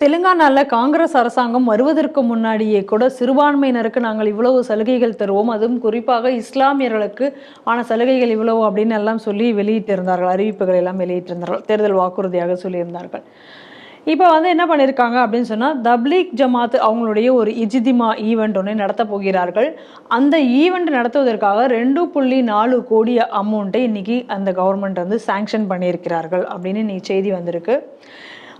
தெலுங்கானாவில் காங்கிரஸ் அரசாங்கம் வருவதற்கு முன்னாடியே கூட சிறுபான்மையினருக்கு நாங்கள் இவ்வளவு சலுகைகள் தருவோம். அதுவும் குறிப்பாக இஸ்லாமியர்களுக்கு ஆன சலுகைகள் இவ்வளவு அப்படின்னு எல்லாம் சொல்லி வெளியிட்டிருந்தார்கள். அறிவிப்புகள் எல்லாம் வெளியிட்டிருந்தார்கள். தேர்தல் வாக்குறுதியாக சொல்லியிருந்தார்கள். இப்போ வந்து என்ன பண்ணியிருக்காங்க அப்படின்னு சொன்னால் தப்லீக் ஜமாத் அவங்களுடைய ஒரு இஜிதிமா ஈவெண்ட் ஒன்று நடத்த போகிறார்கள். அந்த ஈவெண்ட் நடத்துவதற்காக ரெண்டு புள்ளி நாலு கோடி அமௌண்ட்டை இன்னைக்கு அந்த கவர்மெண்ட் வந்து சாங்ஷன் பண்ணியிருக்கிறார்கள் அப்படின்னு இன்னைக்கு செய்தி வந்திருக்கு.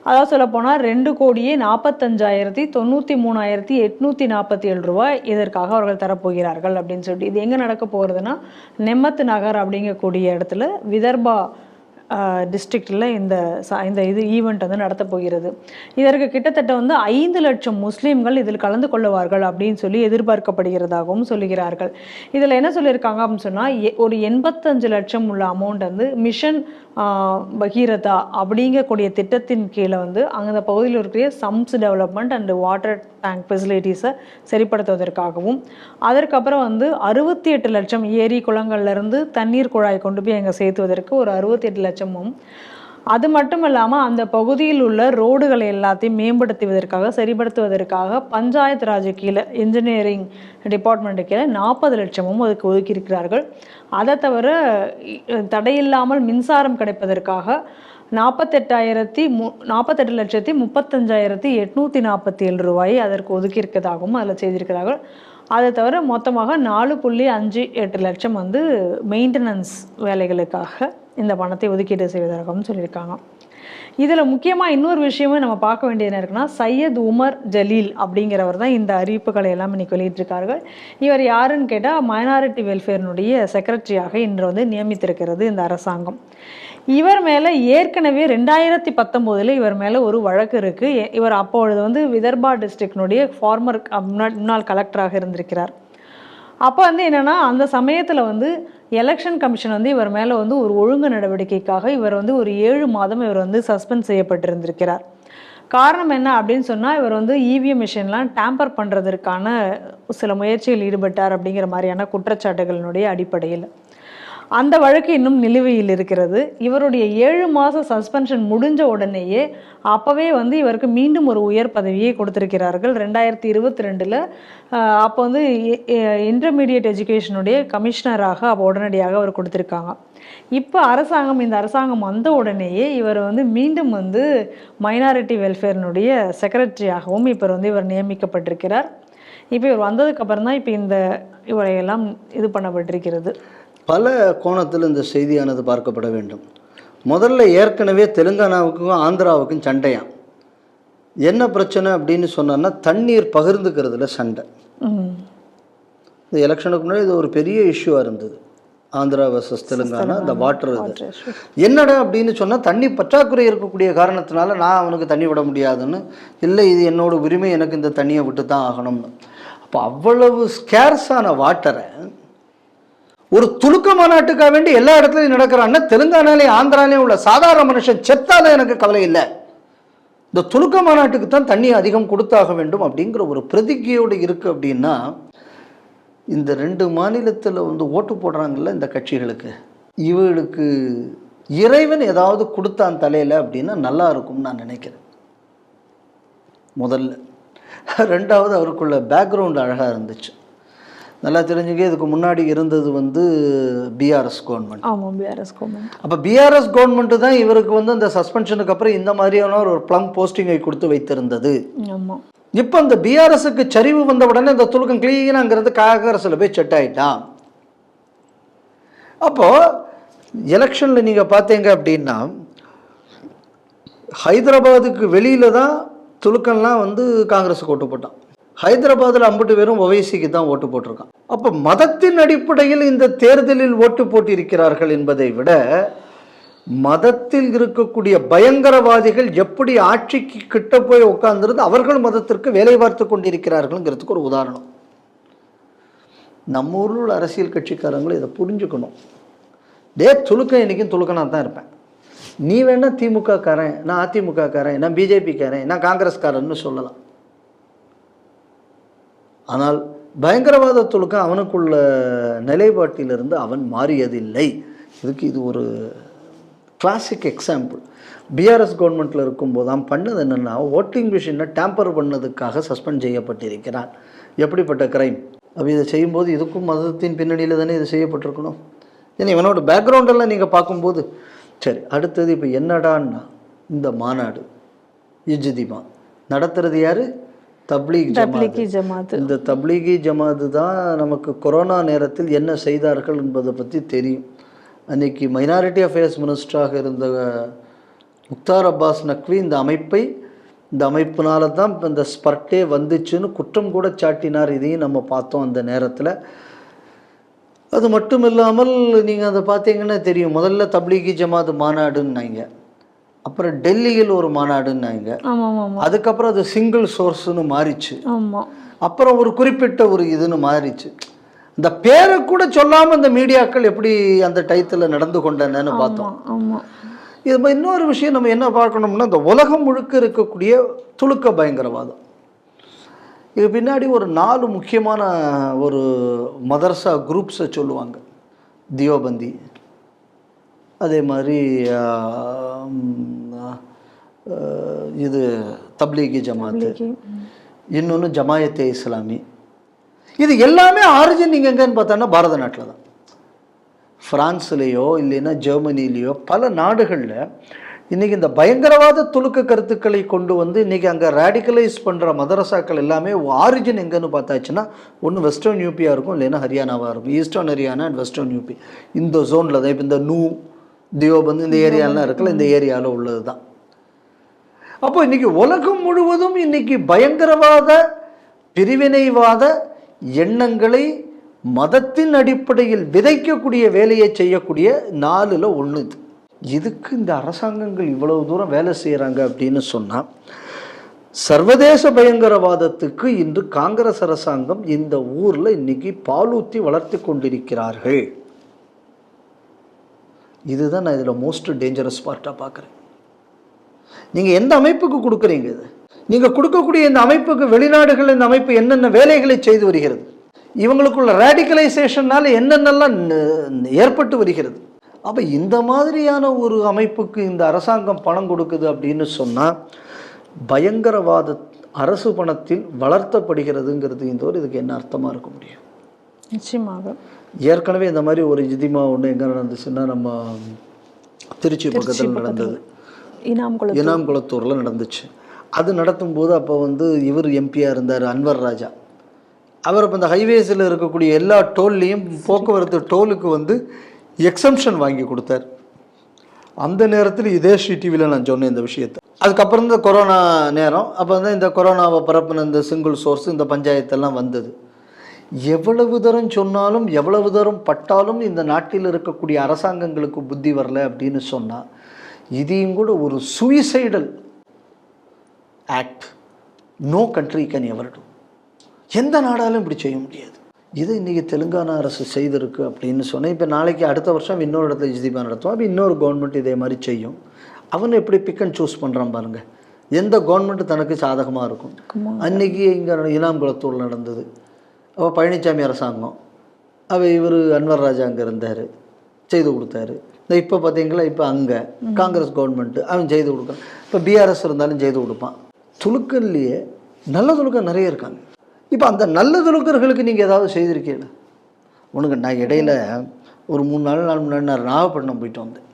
அதாவது சொல்ல போனால் ரெண்டு கோடியே நாற்பத்தஞ்சாயிரத்தி தொண்ணூற்றி மூணாயிரத்தி எட்நூற்றி நாற்பத்தி ஏழு ரூபாய் இதற்காக அவர்கள் தரப்போகிறார்கள் அப்படின்னு சொல்லிட்டு இது எங்கே நடக்க போகிறதுனா நெம்மத் நகர் அப்படிங்கக்கூடிய இடத்துல விதர்பா டிஸ்ட்ரிக்டில் இந்த இந்த இது ஈவெண்ட் வந்து நடத்த போகிறது. இதற்கு கிட்டத்தட்ட வந்து ஐந்து லட்சம் முஸ்லீம்கள் இதில் கலந்து கொள்ளுவார்கள் அப்படின்னு சொல்லி எதிர்பார்க்கப்படுகிறதாகவும் சொல்லுகிறார்கள். இதில் என்ன சொல்லியிருக்காங்க அப்படின்னு சொன்னால் ஒரு எண்பத்தஞ்சு லட்சம் உள்ள அமௌண்ட் வந்து மிஷன் பகீரதா அப்படிங்கக்கூடிய திட்டத்தின் கீழே வந்து அந்த பகுதியில் இருக்கிற some development and water tank ஃபெசிலிட்டிஸை சரிப்படுத்துவதற்காகவும் அதற்கப்புறம் வந்து அறுபத்தி எட்டு லட்சம் ஏரி குளங்கள்லேருந்து தண்ணீர் குழாய் கொண்டு போய் அங்கே சேர்த்துவதற்கு ஒரு அறுபத்தி எட்டு லட்சம் லட்சமும் அது மட்டும் இல்லாமல் அந்த பகுதியில் உள்ள ரோடுகளை எல்லாத்தையும் மேம்படுத்துவதற்காக சரிப்படுத்துவதற்காக பஞ்சாயத்து ராஜ் கீழே இன்ஜினியரிங் டிபார்ட்மெண்ட்டு கீழே நாற்பது லட்சமும் அதுக்கு ஒதுக்கியிருக்கிறார்கள். அதை தவிர தடையில்லாமல் மின்சாரம் கிடைப்பதற்காக நாற்பத்தெட்டாயிரத்தி மு நாற்பத்தெட்டு லட்சத்தி முப்பத்தஞ்சாயிரத்தி எட்நூற்றி நாற்பத்தி ஏழு ரூபாயை அதற்கு ஒதுக்கியிருக்கதாகவும் அதில் செய்திருக்கிறார்கள். அதை தவிர மொத்தமாக நாலு புள்ளி அஞ்சு எட்டு லட்சம் வந்து மெயின்டெனன்ஸ் வேலைகளுக்காக இந்த பணத்தை ஒதுக்கீடு செய்வதாகவும் சொல்லியிருக்காங்க. இதில் முக்கியமாக இன்னொரு விஷயமும் நம்ம பார்க்க வேண்டியது என்ன இருக்குன்னா சையத் உமர் ஜலீல் அப்படிங்கிறவர் தான் இந்த அறிவிப்புகளை எல்லாம் இன்றைக்கி வெளியிட்டிருக்கார்கள். இவர் யாருன்னு கேட்டால் மைனாரிட்டி வெல்ஃபேர்னுடைய செக்ரட்டரியாக இன்று வந்து நியமித்திருக்கிறது இந்த அரசாங்கம். இவர் மேலே ஏற்கனவே ரெண்டாயிரத்தி பத்தொம்போதில் இவர் மேலே ஒரு வழக்கு இருக்குது இவர் அப்பொழுது வந்து விதர்பா டிஸ்ட்ரிக்டினுடைய ஃபார்மர் முன்னாள் கலெக்டராக இருந்திருக்கிறார். அப்போ வந்து என்னென்னா அந்த சமயத்தில் வந்து எலெக்ஷன் கமிஷன் வந்து இவர் மேலே வந்து ஒரு ஒழுங்கு நடவடிக்கைக்காக இவர் வந்து ஒரு ஏழு மாதம் இவர் வந்து சஸ்பெண்ட் செய்யப்பட்டிருந்திருக்கிறார். காரணம் என்ன அப்படின்னு சொன்னால் இவர் வந்து இவிஎம் மிஷின்லாம் டேம்பர் பண்ணுறதற்கான சில முயற்சியில் ஈடுபட்டார் அப்படிங்கிற மாதிரியான குற்றச்சாட்டுகளினுடைய அடிப்படையில். அந்த வழக்கு இன்னும் நிலுவையில் இருக்கிறது. இவருடைய ஏழு மாத சஸ்பென்ஷன் முடிஞ்ச உடனேயே அப்போவே வந்து இவருக்கு மீண்டும் ஒரு உயர் பதவியை கொடுத்திருக்கிறார்கள். ரெண்டாயிரத்தி இருபத்தி ரெண்டில் அப்போ வந்து இன்டர்மீடியட் எஜுகேஷனுடைய கமிஷனராக அப்போ உடனடியாக அவர் கொடுத்துருக்காங்க. இப்போ அரசாங்கம் இந்த அரசாங்கம் வந்த உடனேயே இவர் வந்து மீண்டும் வந்து மைனாரிட்டி வெல்ஃபேர்னுடைய செக்ரட்டரியாகவும் இப்போ வந்து இவர் நியமிக்கப்பட்டிருக்கிறார். இப்போ இவர் வந்ததுக்கப்புறம் தான் இப்போ இந்த இவரையெல்லாம் இது பண்ணப்பட்டிருக்கிறது. பல கோணத்தில் இந்த செய்தியானது பார்க்கப்பட வேண்டும். முதல்ல ஏற்கனவே தெலுங்கானாவுக்கும் ஆந்திராவுக்கும் சண்டையாம் என்ன பிரச்சனை அப்படின்னு சொன்னோன்னா தண்ணீர் பகிர்ந்துக்கிறதுல சண்டை. இந்த எலெக்ஷனுக்கு முன்னாடி இது ஒரு பெரிய இஷ்யூவாக இருந்தது. ஆந்திரா வர்சஸ் தெலுங்கானா இந்த வாட்டர் இது. என்னடா அப்படின்னு சொன்னால் தண்ணி பற்றாக்குறை இருக்கக்கூடிய காரணத்தினால நான் அவனுக்கு தண்ணி விட முடியாதுன்னு இல்லை இது என்னோட உரிமை எனக்கு இந்த தண்ணியை விட்டு தான் ஆகணும்னு. அப்போ அவ்வளவு ஸ்கேர்ஸான வாட்டரை ஒரு துலுக்க மாநாட்டுக்காக வேண்டி எல்லா இடத்துலையும் நடக்கிறான்னா தெலுங்கானாலே ஆந்திராலேயும் உள்ள சாதாரண மனுஷன் செத்தாலும் எனக்கு கவலை இல்லை. இந்த துலுக்க மாநாட்டுக்கு தான் தண்ணி அதிகம் கொடுத்தாக வேண்டும் அப்படிங்கிற ஒரு பிரதிஜையோடு இருக்குது அப்படின்னா இந்த ரெண்டு மாநிலத்தில் வந்து ஓட்டு போடுறாங்கல்ல இந்த கட்சிகளுக்கு. இவர்களுக்கு இறைவன் ஏதாவது கொடுத்தான் தலையில் அப்படின்னா நல்லா இருக்கும்னு நான் நினைக்கிறேன். முதல்ல. ரெண்டாவது அவருக்குள்ள பேக்ரவுண்ட் அழகாக இருந்துச்சு. நல்லா தெரிஞ்சுக்க இதுக்கு முன்னாடி இருந்தது வந்து பிஆர்எஸ் கவர்மெண்ட் ஆமாம் பிஆர்எஸ் கவர்மெண்ட் அப்போ பிஆர்எஸ் கவர்மெண்ட்டு தான் இவருக்கு வந்து அந்த சஸ்பென்ஷனுக்கு அப்புறம் இந்த மாதிரியான ஒரு ப்ளம் போஸ்டிங்கை கொடுத்து வைத்திருந்தது. ஆமாம் இப்போ இந்த பிஆர்எஸ்க்கு சரிவு வந்த உடனே இந்த துலுக்கம் கிளீனாங்கிறது காங்கிரஸில் போய் செட் ஆயிட்டான். அப்போ எலெக்ஷனில் நீங்கள் பார்த்தீங்க அப்படின்னா ஹைதராபாத்துக்கு வெளியில தான் துலுக்கம்லாம் வந்து காங்கிரஸுக்கு ஓட்டு போட்டான். ஹைதராபாத்தில் அம்பட்டு வெறும் ஒவைசிக்கு தான் ஓட்டு போட்டிருக்கான். அப்போ மதத்தின் அடிப்படையில் இந்த தேர்தலில் ஓட்டு போட்டிருக்கிறார்கள் என்பதை விட மதத்தில் இருக்கக்கூடிய பயங்கரவாதிகள் எப்படி ஆட்சிக்கு கிட்ட போய் உட்கார்ந்துருந்து அவர்கள் மதத்திற்கு வேலை பார்த்து கொண்டிருக்கிறார்கள்ங்கிறதுக்கு ஒரு உதாரணம். நம்ம ஊரில் உள்ள அரசியல் கட்சிக்காரங்களும் இதை புரிஞ்சுக்கணும். டே துலுக்கம் இன்றைக்கும் துளுக்கனாக தான் இருப்பேன். நீ வேணால் திமுக காரன் நான் அதிமுக காரன் நான் பிஜேபி காரன் நான் காங்கிரஸ்காரன்னு சொல்லலாம். ஆனால் பயங்கரவாத துலுக்கம் அவனுக்குள்ள நிலைப்பாட்டிலிருந்து அவன் மாறியதில்லை. இதுக்கு இது ஒரு கிளாசிக் எக்ஸாம்பிள் பிஆர்எஸ் கவர்மெண்ட்டில் இருக்கும்போது தான் பண்ணது என்னென்னா ஓட்டிங் மிஷினை டேம்பர் பண்ணதுக்காக சஸ்பெண்ட் செய்யப்பட்டிருக்கிறான். எப்படிப்பட்ட கிரைம் அப்போ இதை செய்யும்போது இதுக்கும் மதத்தின் பின்னணியில் தானே இது செய்யப்பட்டிருக்கணும்? ஏன்னா இவனோட பேக்ரவுண்டெல்லாம் நீங்கள் பார்க்கும்போது சரி அடுத்தது இப்போ என்னடான்னா இந்த மாநாடு இஜ்திமா. நடத்துறது யார்? தப்லீக் ஜமாத். தப்லிகி ஜமாத். இந்த தப்லீகி ஜமாத்து தான் நமக்கு கொரோனா நேரத்தில் என்ன செய்தார்கள் என்பதை பற்றி தெரியும். அன்னைக்கு மைனாரிட்டி அஃபேர்ஸ் மினிஸ்டராக இருந்த முக்தார் அப்பாஸ் நக்வி இந்த அமைப்பை இந்த அமைப்பினால தான் இப்போ இந்த ஸ்பர்ட்டே வந்துச்சுன்னு குற்றம் கூட சாட்டினார். இதையும் நம்ம பார்த்தோம் அந்த நேரத்தில். அது மட்டும் இல்லாமல் நீங்கள் அதை பார்த்தீங்கன்னா தெரியும். முதல்ல தப்லீகி ஜமாத் மாநாடுன்னாங்க. அப்புறம் டெல்லியில் ஒரு மாநாடுன்னாங்க. அதுக்கப்புறம் அது சிங்கிள் சோர்ஸ்னு மாறிச்சு. அப்புறம் ஒரு குறிப்பிட்ட ஒரு இதுன்னு மாறிச்சு. இந்த பேரை கூட சொல்லாமல் இந்த மீடியாக்கள் எப்படி அந்த டயத்தில் நடந்து கொண்டனன்னு பார்த்தோம். இது இன்னொரு விஷயம் நம்ம என்ன பார்க்கணும்னா இந்த உலகம் முழுக்க இருக்கக்கூடிய துளுக்க பயங்கரவாதம். இது பின்னாடி ஒரு நாலு முக்கியமான ஒரு மதரசா குரூப்ஸை சொல்லுவாங்க. தியோபந்தி. அதே மாதிரி இது தப்லீகி ஜமாத்து. இன்னொன்று ஜமாயத்தே இஸ்லாமி. இது எல்லாமே ஆரிஜின் நீங்கள் எங்கன்னு பார்த்தோன்னா பாரத நாட்டில் தான். ஃப்ரான்ஸ்லேயோ இல்லைன்னா ஜெர்மனிலேயோ பல நாடுகளில் இன்றைக்கி இந்த பயங்கரவாத துலுக்க கருத்துக்களை கொண்டு வந்து இன்றைக்கி அங்கே ரேடிக்கலைஸ் பண்ணுற மதரசாக்கள் எல்லாமே ஆரிஜின் எங்கன்னு பார்த்தாச்சுன்னா ஒன்று வெஸ்டர்ன் யூபியாக இருக்கும் இல்லைன்னா ஹரியானாவாக இருக்கும். Eastern Haryana and western UP இந்த ஜோனில் தான். இப்போ இந்த நூ தியோபந்து இந்த ஏரியாலாம் இருக்குல்ல இந்த ஏரியாவில் உள்ளது தான் அப்போ இன்னைக்கு உலகம் முழுவதும் இன்னைக்கு பயங்கரவாத பிரிவினைவாத எண்ணங்களை மதத்தின் அடிப்படையில் விதைக்கக்கூடிய வேலையை செய்யக்கூடிய நாலில் ஒன்று இது. இதுக்கு இந்த அரசாங்கங்கள் இவ்வளவு தூரம் வேலை செய்கிறாங்க அப்படின்னு சொன்னால் சர்வதேச பயங்கரவாதத்துக்கு இன்று காங்கிரஸ் அரசாங்கம் இந்த ஊரில் இன்னைக்கு பாலூத்தி வளர்த்து கொண்டிருக்கிறார்கள். இதுதான் நான் இதில் மோஸ்ட் டேஞ்சரஸ் பார்ட்டாக பார்க்குறேன். நீங்கள் எந்த அமைப்புக்கு கொடுக்குறீங்க இது? நீங்கள் கொடுக்கக்கூடிய இந்த அமைப்புக்கு வெளிநாடுகள் இந்த அமைப்பு என்னென்ன வேலைகளை செய்து வருகிறது? இவங்களுக்குள்ள ரேடிக்கலைசேஷனால் என்னென்னலாம் ஏற்பட்டு வருகிறது? அப்போ இந்த மாதிரியான ஒரு அமைப்புக்கு இந்த அரசாங்கம் பணம் கொடுக்குது அப்படின்னு சொன்னால் பயங்கரவாத அரசு பணத்தில் வளர்த்தப்படுகிறதுங்கிறது இந்த ஒரு இதுக்கு என்ன அர்த்தமாக இருக்க முடியும்? நிச்சயமாக. ஏற்கனவே இந்த மாதிரி ஒரு ஜிதிமா ஒன்று எங்கே நடந்துச்சுன்னா நம்ம திருச்சி பக்கத்தில் நடந்தது. இனாம் குளத்தூரில் நடந்துச்சு. அது நடத்தும்போது அப்போ வந்து இவர் எம்பியாக இருந்தார் அன்வர் ராஜா. அவர் இப்போ இந்த ஹைவேஸில் இருக்கக்கூடிய எல்லா டோல்லையும் போக்குவரத்து டோலுக்கு வந்து எக்ஸம்ஷன் வாங்கி கொடுத்தார். அந்த நேரத்தில் இதே டிவியில் நான் சொன்னேன் இந்த விஷயத்தை. அதுக்கப்புறம் இந்த கொரோனா நேரம் அப்போ வந்து இந்த கொரோனாவை பரப்பின இந்த சிங்கிள் சோர்ஸ் இந்த பஞ்சாயத்தெல்லாம் வந்தது. எவ்வளவு தரம் சொன்னாலும் எவ்வளவு தரம் பட்டாலும் இந்த நாட்டில் இருக்கக்கூடிய அரசாங்கங்களுக்கு புத்தி வரல அப்படின்னு சொன்னால் இதையும் கூட ஒரு suicidal act no country can ever do. எந்த நாடாலும் இப்படி செய்ய முடியாது. இது இன்றைக்கி தெலுங்கானா அரசு செய்திருக்கு அப்படின்னு சொன்னேன் இப்போ நாளைக்கு அடுத்த வருஷம் இன்னொரு இடத்துல இஜ்திபா நடத்துவோம் அப்போ இன்னொரு கவர்மெண்ட் இதே மாதிரி செய்யும். அவன் எப்படி பிக் அண்ட் சூஸ் பண்ணுறான் பாருங்க. எந்த கவர்மெண்ட் தனக்கு சாதகமாக இருக்கும்? அன்னைக்கு இங்கே இனாம் குளத்தூர் நடந்தது. அப்போ பழனிசாமி அரசாங்கம். அவ இவர் அன்வர் ராஜா அங்கே இருந்தார். செய்து கொடுத்தாரு. இந்த இப்போ பார்த்தீங்களா இப்போ அங்கே காங்கிரஸ் கவர்மெண்ட்டு அவன் செய்து கொடுக்கான் இப்போ பிஆர்எஸ் இருந்தாலும் செய்து கொடுப்பான். துலுக்கல்லையே நல்ல துலுக்கர் நிறைய இருக்காங்க. இப்போ அந்த நல்ல துலுக்கர்களுக்கு நீங்கள் ஏதாவது செய்திருக்கீங்களா? உனக்கு நான் இடையில ஒரு மூணு நாலு நாள் முன்னாடி நான் நாகப்பட்டினம் போயிட்டு வந்தேன்.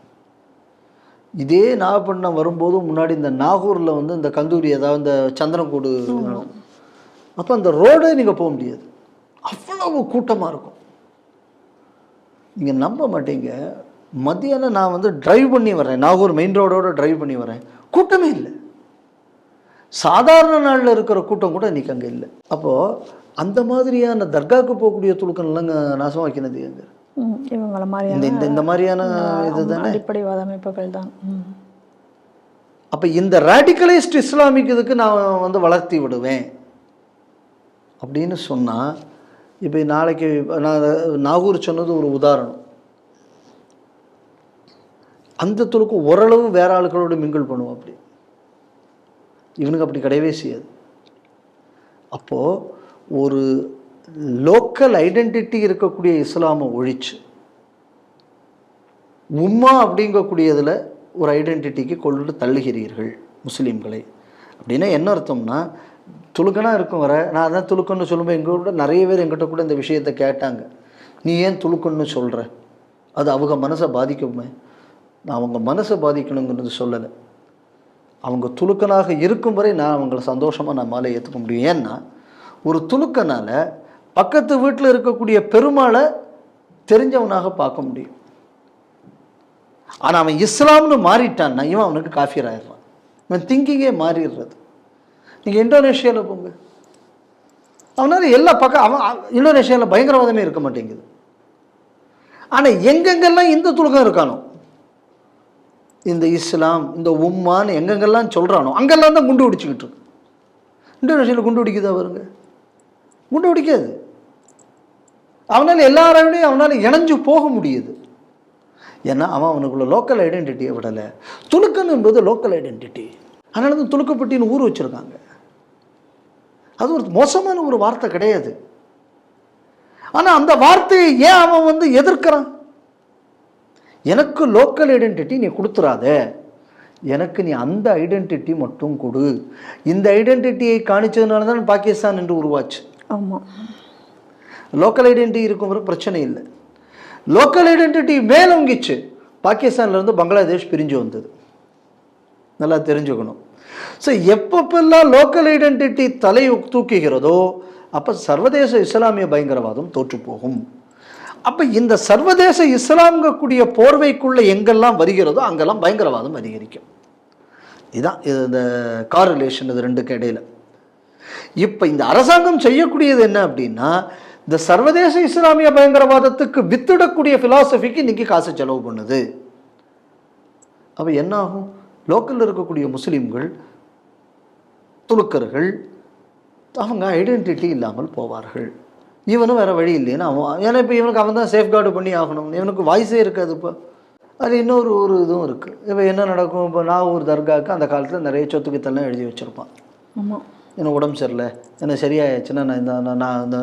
இதே நாகப்பட்டினம் வரும்போது முன்னாடி இந்த நாகூரில் வந்து இந்த கந்தூரி அதாவது இந்த சந்திரன்கூடு அப்போ அந்த ரோடே நீங்கள் போக முடியாது. அவ்வளவு கூட்டமாக இருக்கும். நீங்கள் நம்ப மாட்டீங்க. மத்தியானம் நான் வந்து டிரைவ் பண்ணி வரேன் நாகூர் மெயின் ரோடோட டிரைவ் பண்ணி வரேன் கூட்டமே இல்லை. சாதாரண நாளில் இருக்கிற கூட்டம் கூட இன்றைக்கி அங்கே இல்லை. அப்போது அந்த மாதிரியான தர்காவுக்கு போகக்கூடிய துளுக்கன்லாம் நாசமாக வைக்கிறது எங்க? ம், இவங்கள மாதிரியான இந்த இந்த மாதிரியான இது தானே? அடிப்படைவாத அமைப்புகள் தான். அப்போ இந்த ரேடிக்கலைஸ்ட் இஸ்லாமிக் இதுக்கு நான் வந்து வளர்த்தி விடுவேன். அப்படின்னு சொன்னால் இப்போ நாளைக்கு நான் நாகூர் சொன்னது ஒரு உதாரணம். அந்த துளுக்கு ஓரளவு வேற ஆளுக்களோடு மிங்கிள் பண்ணுவோம் அப்படி. இவனுக்கு அப்படி கிடையவே செய்யாது. அப்போது ஒரு லோக்கல் ஐடென்டிட்டி இருக்கக்கூடிய இஸ்லாமை ஒழிச்சு உம்மா அப்படிங்கக்கூடியதில் ஒரு ஐடென்டிட்டிக்கு கொண்டு தள்ளுகிறீர்கள் முஸ்லீம்களை. அப்படின்னா என்ன அர்த்தம்னா துலுக்கனாக இருக்கும் வர. நான் அதான் துலுக்கன்னு சொல்லும்போது எங்கள் கூட நிறைய பேர் எங்கிட்ட கூட இந்த விஷயத்தை கேட்டாங்க. நீ ஏன் துலுக்கன்னு சொல்கிற அது அவங்க மனசை பாதிக்குமே. நான் அவங்க மனசை பாதிக்கணுங்கிறது சொல்லலை. அவங்க துலுக்கனாக இருக்கும் வரை நான் அவங்கள சந்தோஷமாக நான் ஏற்றுக்க முடியும். ஏன்னா ஒரு துளுக்கனால் பக்கத்து வீட்டில் இருக்கக்கூடிய பெருமாளை தெரிஞ்சவனாக பார்க்க முடியும். ஆனால் அவன் இஸ்லாம்னு மாறிட்டான்னா இவன் அவனுக்கு காஃபியர் ஆயிடுறான். இவன் திங்கிங்கே மாறிடுறது. நீங்கள் இந்தோனேஷியாவில் போங்க. அவனால எல்லா பக்கம் அவன் இந்தோனேஷியாவில் பயங்கரவாதமே இருக்க மாட்டேங்குது. ஆனால் எங்கெங்கெல்லாம் இந்து துலுக்கம் இருக்கானோ இந்த இஸ்லாம் இந்த உம்மான்னு எங்கெங்கெல்லாம் சொல்கிறானோ அங்கெல்லாம் தான் குண்டு பிடிச்சிக்கிட்டு இருக்கு. இந்தோனேஷியாவில் குண்டு பிடிக்குதா வருங்க குண்டு பிடிக்காது அவனால் எல்லாரோடையும் அவனால் இணைஞ்சு போக முடியுது. ஏன்னா அவன் அவனுக்குள்ள லோக்கல் ஐடென்டிட்டியை விடலை. துலுக்கன் என்பது லோக்கல் ஐடென்டிட்டி அதனால தான் துலுக்கப்பட்டின்னு ஊர் வச்சுருக்காங்க. அது ஒரு மோசமான ஒரு வார்த்தை கிடையாது. ஆனால் அந்த வார்த்தையை ஏன் அவன் வந்து எதிர்க்கிறான்? எனக்கு லோக்கல் ஐடென்டிட்டி நீ கொடுத்துறாத. எனக்கு நீ அந்த ஐடென்டிட்டி மட்டும் கொடு. இந்த ஐடென்டிட்டியை காணிச்சதுனால தான் பாகிஸ்தான் என்று உருவாச்சு. ஆமாம் லோக்கல் ஐடென்டிட்டி இருக்கும் வரை பிரச்சனை இல்லை. லோக்கல் ஐடென்டிட்டி மேலோங்கிச்சு. பாகிஸ்தான்லேருந்து பங்களாதேஷ் பிரிஞ்சு வந்தது. நல்லா தெரிஞ்சுக்கணும். ஸோ எப்பப்பெல்லாம் லோக்கல் ஐடென்டிட்டி தலை தூக்குகிறதோ அப்போ சர்வதேச இஸ்லாமிய பயங்கரவாதம் தோற்றுப்போகும். அப்போ இந்த சர்வதேச இஸ்லாம்கக்கூடிய போர்வைக்குள்ளே எங்கெல்லாம் வருகிறதோ அங்கெல்லாம் பயங்கரவாதம் அதிகரிக்கும். இதுதான் இது இந்த காரிலேஷன் இது ரெண்டுக்கு இடையில. இப்போ இந்த அரசாங்கம் செய்யக்கூடியது என்ன அப்படின்னா இந்த சர்வதேச இஸ்லாமிய பயங்கரவாதத்துக்கு வித்திடக்கூடிய ஃபிலாசபிக்கு இன்னைக்கு காசு செலவு பண்ணுது. அப்போ என்ன ஆகும்? லோக்கலில் இருக்கக்கூடிய முஸ்லீம்கள் துலுக்கர்கள் அவங்க ஐடென்டிட்டி இல்லாமல் போவார்கள். இவனும் வேறு வழி இல்லைன்னு அவன் ஏன்னா இப்போ இவனுக்கு அவன் தான் சேஃப்கார்டு பண்ணி ஆகணும். இவனுக்கு வாய்ஸே இருக்காது இப்போ. அது இன்னொரு ஒரு இதுவும் இருக்குது இப்போ என்ன நடக்கும்? இப்போ நான் ஒரு தர்காவுக்கு அந்த காலத்தில் நிறைய சொத்து கித்தெல்லாம் எழுதி வச்சுருப்பான். ஆமாம் எனக்கு உடம்பு சரியில்லை. எனக்கு சரியாயிடுச்சுன்னா நான் இந்த நான் நான் இந்த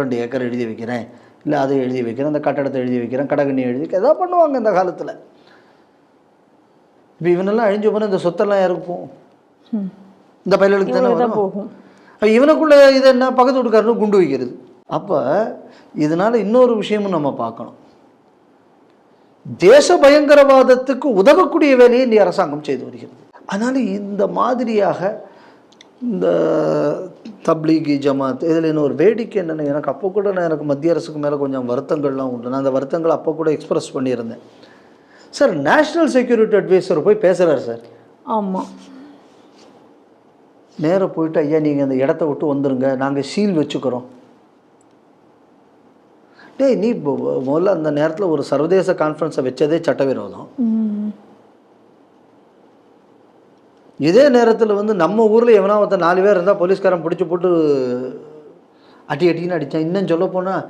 ரெண்டு ஏக்கர் எழுதி வைக்கிறேன். இல்லை அதை எழுதி வைக்கிறேன். அந்த கட்டடத்தை எழுதி வைக்கிறேன். கடகண்ணி எழுதி வைக்க எதாவது பண்ணுவாங்க இந்த காலத்தில். இப்போ இவனெல்லாம் அழிஞ்சு போனால் இந்த சொத்தெல்லாம் யாருக்கு போகும்? ம். இந்த பயலுக்கு தானே போகும். அப்ப இவனுக்குள்ள இது என்ன? பக்கத்து வீட்டுக்காரனு குண்டு வைக்கிறது. அப்போ இதனால் இன்னொரு விஷயமும் நம்ம பார்க்கணும். தேச பயங்கரவாதத்துக்கு உதவக்கூடிய வேலையை இந்த அரசாங்கம் செய்து வருகிறது. அதனால் இந்த மாதிரியாக இந்த தப்லீகி ஜமாத் இதில் இன்னும் ஒரு வேடிக்கை என்னென்ன எனக்கு அப்போ கூட நான் எனக்கு மத்திய அரசுக்கு மேலே கொஞ்சம் வருத்தங்கள்லாம் உண்டு. நான் அந்த வருத்தங்களை அப்போ கூட எக்ஸ்பிரஸ் பண்ணியிருந்தேன். சார் நேஷ்னல் செக்யூரிட்டி அட்வைசர் போய் பேசுகிறார் சார். ஆமாம் நேராக போயிட்டு ஐயா நீங்கள் அந்த இடத்த விட்டு வந்துருங்க. நாங்கள் சீல் வச்சுக்கிறோம். டேய் நீ முதல்ல அந்த நேரத்தில் ஒரு சர்வதேச கான்ஃபரன்ஸை வச்சதே சட்டவிரோதம். இதே நேரத்தில் வந்து நம்ம ஊரில் எவனா ஒருத்தன் நாலு பேர் இருந்தால் போலீஸ்காரன் பிடிச்சி போட்டு அடி அடின்னு அடித்தான் இன்னும் சொல்ல போனால்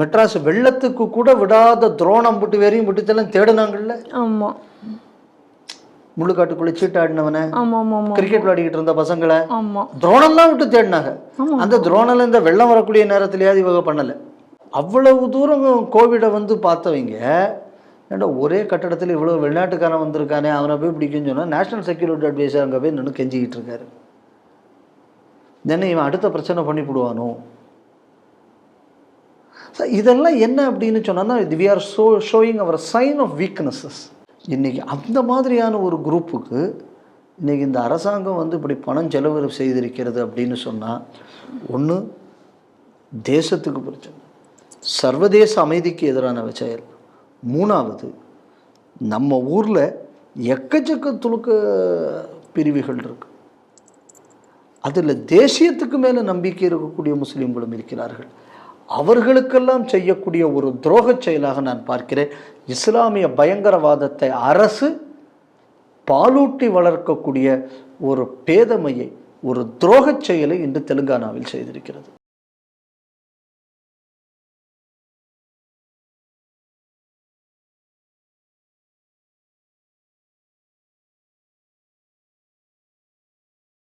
மெட்ராஸ் வெள்ளத்துக்கு கூட விடாத துரோணம் விட்டு வேறையும் விட்டுத்தெல்லாம் தேடினாங்கல்ல? ஆமாம் முள்ளுக்காட்டுக்குள்ளே சீட்டாடினவனை. கிரிக்கெட் விளையாடிக்கிட்டு இருந்த பசங்களை. ஆமாம் துரோணம்லாம் விட்டு தேடினாங்க. அந்த துரோணில் இந்த வெள்ளம் வரக்கூடிய நேரத்துலையாவது இவங்க பண்ணலை. அவ்வளவு தூரம் கோவிடை வந்து பார்த்தவங்க ஏன்டா ஒரே கட்டடத்தில் இவ்வளோ வெளிநாட்டுக்காரன் வந்திருக்கானே அவனை போய் பிடிக்குன்னு சொன்னால் நேஷனல் செக்யூரிட்டி அட்வைசர் அங்கே போய் நின்று கெஞ்சிக்கிட்டு இருக்காரு. என்ன இவன் அடுத்த பிரச்சனை பண்ணி விடுவானோ? So, இதெல்லாம் என்ன அப்படின்னு சொன்னோன்னா we are show showing our sign of weaknesses இன்றைக்கி அந்த மாதிரியான ஒரு குரூப்புக்கு இன்றைக்கி இந்த அரசாங்கம் வந்து இப்படி பணம் செலவு செய்திருக்கிறது அப்படின்னு சொன்னால் ஒன்று தேசத்துக்கு பிரச்சனை. சர்வதேச அமைதிக்கு எதிரான செயல் மூணாவது நம்ம ஊரில் எக்கச்சக்க துலுக்க பிரிவுகள் இருக்கு. அதில் தேசியத்துக்கு மேலே நம்பிக்கை இருக்கக்கூடிய முஸ்லீம்களும் இருக்கிறார்கள். அவர்களுக்கெல்லாம் செய்யக்கூடிய ஒரு துரோகச் செயலாக நான் பார்க்கிறேன். இஸ்லாமிய பயங்கரவாதத்தை அரசு பாலூட்டி வளர்க்கக்கூடிய ஒரு பேதமையை ஒரு துரோகச் செயலை இன்று தெலுங்கானாவில் செய்திருக்கிறது.